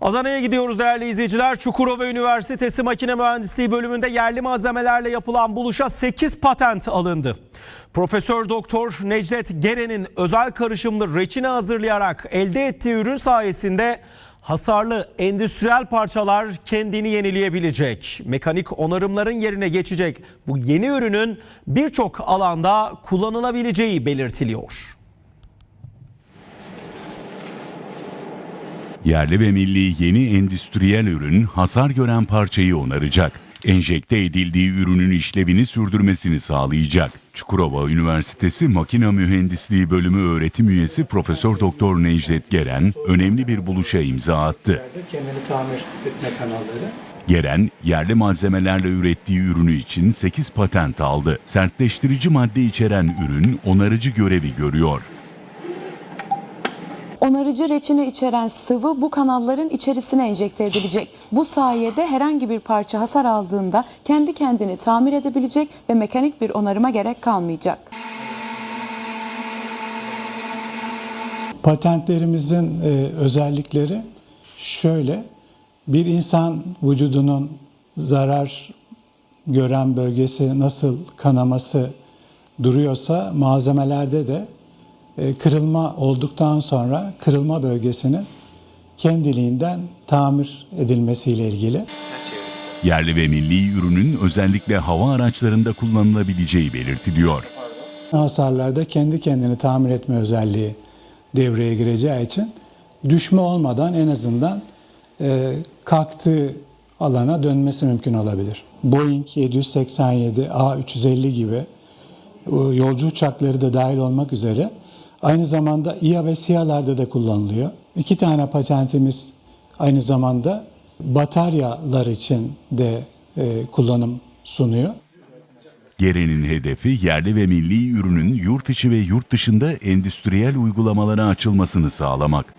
Adana'ya gidiyoruz değerli izleyiciler. Çukurova Üniversitesi Makine Mühendisliği bölümünde yerli malzemelerle yapılan buluşa 8 patent alındı. Profesör Doktor Necdet Geren'in özel karışımlı reçine hazırlayarak elde ettiği ürün sayesinde hasarlı endüstriyel parçalar kendini yenileyebilecek. Mekanik onarımların yerine geçecek bu yeni ürünün birçok alanda kullanılabileceği belirtiliyor. Yerli ve milli yeni endüstriyel ürün hasar gören parçayı onaracak. Enjekte edildiği ürünün işlevini sürdürmesini sağlayacak. Çukurova Üniversitesi Makine Mühendisliği Bölümü öğretim üyesi Profesör Doktor Necdet Geren önemli bir buluşa imza attı. kendini tamir etme kanalları. Geren, yerli malzemelerle ürettiği ürünü için 8 patent aldı. Sertleştirici madde içeren ürün onarıcı görevi görüyor. Onarıcı reçine içeren sıvı bu kanalların içerisine enjekte edilecek. Bu sayede herhangi bir parça hasar aldığında kendi kendini tamir edebilecek ve mekanik bir onarıma gerek kalmayacak. Patentlerimizin e, özellikleri şöyle. Bir insan vücudunun zarar gören bölgesi nasıl kanaması duruyorsa malzemelerde de kırılma olduktan sonra kırılma bölgesinin kendiliğinden tamir edilmesiyle ilgili. Yerli ve milli ürünün özellikle hava araçlarında kullanılabileceği belirtiliyor. hasarlarda kendi kendini tamir etme özelliği devreye gireceği için düşme olmadan en azından e, kalktığı alana dönmesi mümkün olabilir. Boeing 787, A350 gibi e, yolcu uçakları da dahil olmak üzere aynı zamanda İHA ve SİHA'larda da kullanılıyor. İki tane patentimiz aynı zamanda bataryalar için de e, kullanım sunuyor. Geren'in hedefi yerli ve milli ürünün yurt içi ve yurt dışında endüstriyel uygulamalara açılmasını sağlamak.